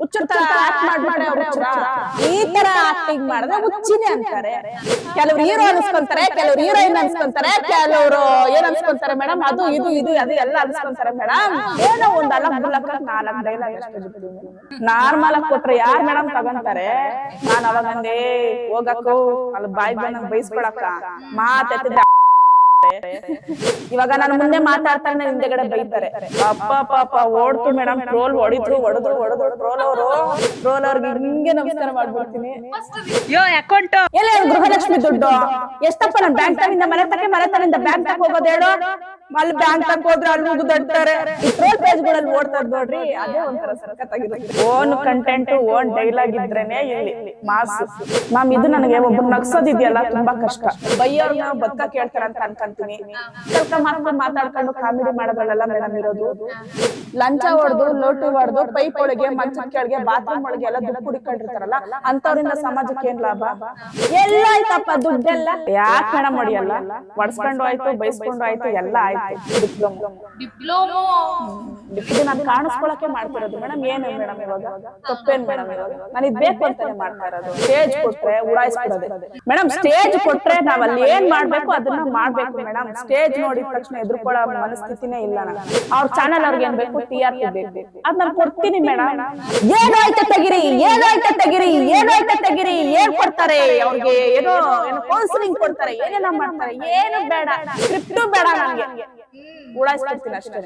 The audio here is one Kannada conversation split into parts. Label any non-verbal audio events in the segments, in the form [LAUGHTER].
ಹುಚ್ಚರ ತರ ಆಕ್ಟ್ ಮಾಡ್ಬಿಟ್ರೆ ಅವ್ರು ಹುಚ್ರ? ಈ ತರ ಆಕ್ಟಿಂಗ್ ಮಾಡಿದ್ರೆ ಹುಚ್ಚಿನೇ ಅಂತಾರೆ. ಕೆಲವ್ರು ಹೀರೋ ಅನ್ಸ್ಕೊಂತಾರೆ ಕೆಲವ್ರು ಹೀರೋಯಿನ್ ಅನ್ಸ್ಕೊಂತಾರೆ ಕೆಲವ್ರು ಏನ್ ಅನ್ಸ್ಕೊಂತಾರೆ ಮೇಡಮ್ ಅದು ಇದು ಇದು ಅದು ಎಲ್ಲ ಅನ್ಸ್ಕೊಂತಾರೆ ಮೇಡಮ್ ಏನೋ ಒಂದ್ ಅಲ್ಲ ಮುಲ್ಲಕ್ಕ ನಾಲ್ಕು ಡೈಲಾಗ್ ನಾರ್ಮಲ್ ಆಗಿ ಕೊಟ್ರೆ ಯಾರ್ ಮೇಡಮ್ ತಗೊಂತಾರೆ? ನಾನ್ ಅವಾಗಂದೆ ಹೋಗಕ್ಕೂ ಅಲ್ಲಿ ಬಾಯ್ ಬಂದಂಗ್ ಬೈಸ್ಕೊಳಕ್ಕ. ಮಾತೆತ್ತಿದ್ರೆ [LAUGHS] ಇವಾಗ ನಾನು ಮುಂದೆ ಮಾತಾಡ್ತಾನೆ ಹಿಂದೆಗಡೆ ಬೈತಾರೆ. ಅಪ್ಪ ಪಾಪ ಓಡ್ತು ಮೇಡಮ್ ಟ್ರೋಲ್ ಹೊಡಿದ್ರು ಹೊಡೆದ್ರು ಹೊಡೆದ್ರು ಟ್ರೋಲ್ ಅವರು. ಟ್ರೋಲ್ ಅವ್ರಿಗೆ ಹಿಂಗೆ ನಮಸ್ಕಾರ ಮಾಡ್ಬಿಡ್ತೀನಿ. ಯೋ ಅಕೌಂಟ್. ಎಲ್ಲ ಗೃಹಲಕ್ಷ್ಮಿ ದುಡ್ಡು? ಎಷ್ಟಪ್ಪ ನಾನು ಬ್ಯಾಂಕ್ ತನಿಂದ ಮನೆ ತನಕ ಮನೆ ತನಿಂದ ಬ್ಯಾಂಕ್ ತಕ ಹೋಗೋದು ಹೇಳು? ಅಲ್ಲಿ ಬ್ಯಾಂಕ್ ತಕ ಹೋದ್ರೆ ಅಲ್ಲಿ ಮುಗಿದಡ್ತಾರೆ ಟ್ರೋಲ್ ಪೇಜ್ಗಳಲ್ಲಿ ಓಡ್ತಾ ಇದ್ದೋಡ್ರಿ ಅದೇ ಒಂಥರ ಸಖತ್ತಾಗಿರುತ್ತೆ ಓನ್ ಕಂಟೆಂಟ್ ಓನ್ ಡೈಲಾಗ್ ಇದ್ರೇನೆ ಇಲ್ಲಿ ಮಾಸ್. ಮ್ಯಾಮ್ ಇದು ನನಗೆ ಒಬ್ರು ನಗ್ಸೋದಿದೆಯಲ್ಲ ತುಂಬಾ ಕಷ್ಟ. ಬೈಯೋರ್ನ ಬದುಕ ಕೇಳ್ತಾರ ಅಂತ ಅನ್ಕಂತೀನಿ. ಸ್ವಲ್ಪ ಮಾತ್ರ ಮಾತಾಡ್ಕೊಂಡು ಕಾಮಿಡಿ ಮಾಡೋದ್ರಲ್ಲೆಲ್ಲ ಮೇಡಮ್ ಇರೋದು. ಲಂಚ ಹೊಡೆದು ಲೋಟು ಹೊಡೆದು ಪೈಪ್ ಒಳಗೆ ಮಂಚ ಕೆಳಗೆ ಬಾತ್ರೂಮ್ ಒಳಗೆ ಎಲ್ಲ ದುಡ್ಡು ಕುಡಿಕೊಂಡಿರ್ತಾರಲ್ಲ ಅಂತವ್ರಿಂದ ಸಮಾಜಕ್ಕೆ ಏನ್ ಲಾಭ? ಎಲ್ಲ ಆಯ್ತಪ್ಪ ದುಡ್ಡೆಲ್ಲ. ಯಾಕೆ ಮೇಡಮ್ ಹೊಡಿಯಲ್ಲ ಒಡ್ಸ್ಕೊಂಡು ಆಯ್ತು ಬೈಸ್ಕೊಂಡು ಆಯ್ತು ಎಲ್ಲ ಆಯ್ತು ಡಿಪ್ಲೊಮಾ. ಡಿಪ್ಲೊಮೋ ನಾನು ಕಾಣಿಸ್ಕೊಳಕ್ಕೆ ಮಾಡ್ತಿರೋದು. ಮೇಡಮ್, ಏನು ಮೇಡಮ್ ಇವಾಗ? ತಪ್ಪೇನ್ ಮೇಡಮ್ ಇವಾಗ? ನಾನು ಇದ್ ಬೇಕು ಅಂತಾನೆ ಮಾಡ್ತಾ ಇರೋದು. ಸ್ಟೇಜ್ ಕೊಟ್ರೆ ಉಡಾಯಿಸ್ಬಿಡೋದು. ಮೇಡಮ್ ಸ್ಟೇಜ್ ಕೊಟ್ರೆ ನಾವ್ ಅಲ್ಲಿ ಏನ್ ಮಾಡ್ಬೇಕು ಅದನ್ನ ಮಾಡ್ಬೇಕು ಮೇಡಮ್. ಸ್ಟೇಜ್ ನೋಡಿದ ತಕ್ಷಣ ಎದುರ್ಕೊಳ್ಳೋ ಮನಸ್ಥಿತಿನೇ ಇಲ್ಲ ಅವ್ರ ಚಾನಲ್ ಅವ್ರಿಗೆ ಏನ್ ಬೇಕು? ಟಿ ಆರ್ ಬೇಕು. ಅದ್ ನಾನು ಕೊಡ್ತೀನಿ ಮೇಡಮ್. ಏನಾಯ್ತ ತೆಗಿರಿ? ಏನಾಯ್ತ ತೆಗಿರಿ? ಏನಾಯ್ತ ತೆಗಿರಿ? ಏನ್ ಕೊಡ್ತಾರೆ ಅವ್ರಿಗೆ? ಏನೋ ಏನೋ ಕೌನ್ಸಿಲಿಂಗ್ ಕೊಡ್ತಾರೆ. ಏನೇನೋ ಮಾಡ್ತಾರೆ. ಏನು ಬೇಡ. ಸ್ಕ್ರಿಪ್ಟು ಬೇಡ ನನಗೆ. ಉಡಾಯಿಸ್ಬಿಡ್ತೀನಿ ಅಷ್ಟೇ.